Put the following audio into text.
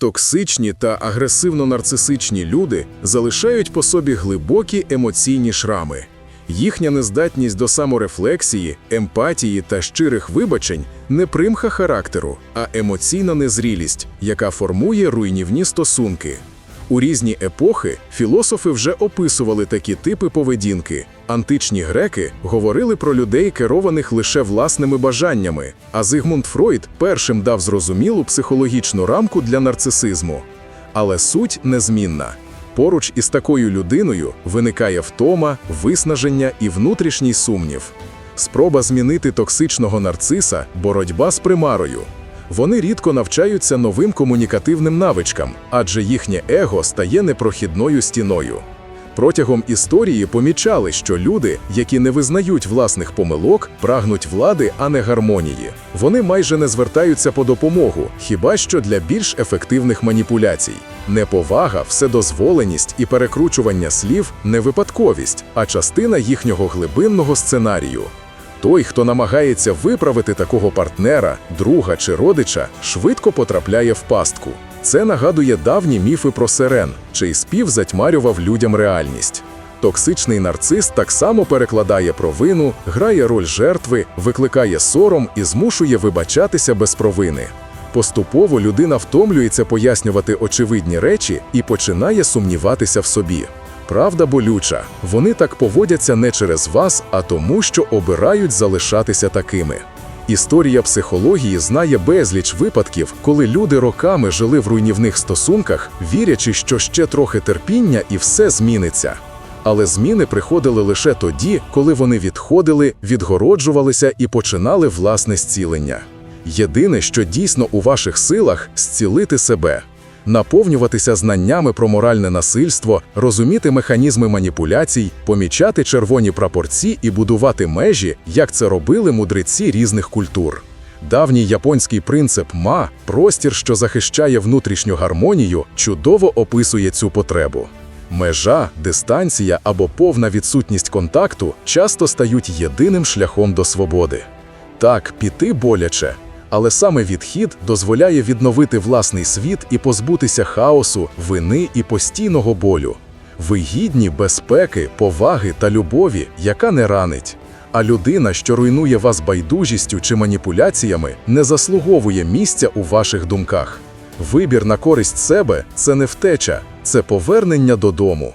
Токсичні та агресивно-нарцисичні люди залишають по собі глибокі емоційні шрами. Їхня нездатність до саморефлексії, емпатії та щирих вибачень не примха характеру, а емоційна незрілість, яка формує руйнівні стосунки. У різні епохи філософи вже описували такі типи поведінки. Античні греки говорили про людей, керованих лише власними бажаннями, а Зигмунд Фройд першим дав зрозумілу психологічну рамку для нарцисизму. Але суть незмінна. Поруч із такою людиною виникає втома, виснаження і внутрішній сумнів. Спроба змінити токсичного нарциса боротьба з примарою. Вони рідко навчаються новим комунікативним навичкам, адже їхнє его стає непрохідною стіною. Протягом історії помічали, що люди, які не визнають власних помилок, прагнуть влади, а не гармонії. Вони майже не звертаються по допомогу, хіба що для більш ефективних маніпуляцій. Неповага, вседозволеність і перекручування слів не випадковість, а частина їхнього глибинного сценарію. Той, хто намагається виправити такого партнера, друга чи родича, швидко потрапляє в пастку. Це нагадує давні міфи про сирен, чий спів затьмарював людям реальність. Токсичний нарцис так само перекладає провину, грає роль жертви, викликає сором і змушує вибачатися без провини. Поступово людина втомлюється пояснювати очевидні речі і починає сумніватися в собі. Правда болюча, вони так поводяться не через вас, а тому, що обирають залишатися такими. Історія психології знає безліч випадків, коли люди роками жили в руйнівних стосунках, вірячи, що ще трохи терпіння і все зміниться. Але зміни приходили лише тоді, коли вони відходили, відгороджувалися і починали власне зцілення. Єдине, що дійсно у ваших силах зцілити себе, наповнюватися знаннями про моральне насильство, розуміти механізми маніпуляцій, помічати червоні прапорці і будувати межі, як це робили мудреці різних культур. Давній японський принцип ма, простір, що захищає внутрішню гармонію, чудово описує цю потребу. Межа, дистанція або повна відсутність контакту часто стають єдиним шляхом до свободи. Так, піти боляче, але саме відхід дозволяє відновити власний світ і позбутися хаосу, вини і постійного болю. Ви гідні безпеки, поваги та любові, яка не ранить. А людина, що руйнує вас байдужістю чи маніпуляціями, не заслуговує місця у ваших думках. Вибір на користь себе це не втеча, це повернення додому.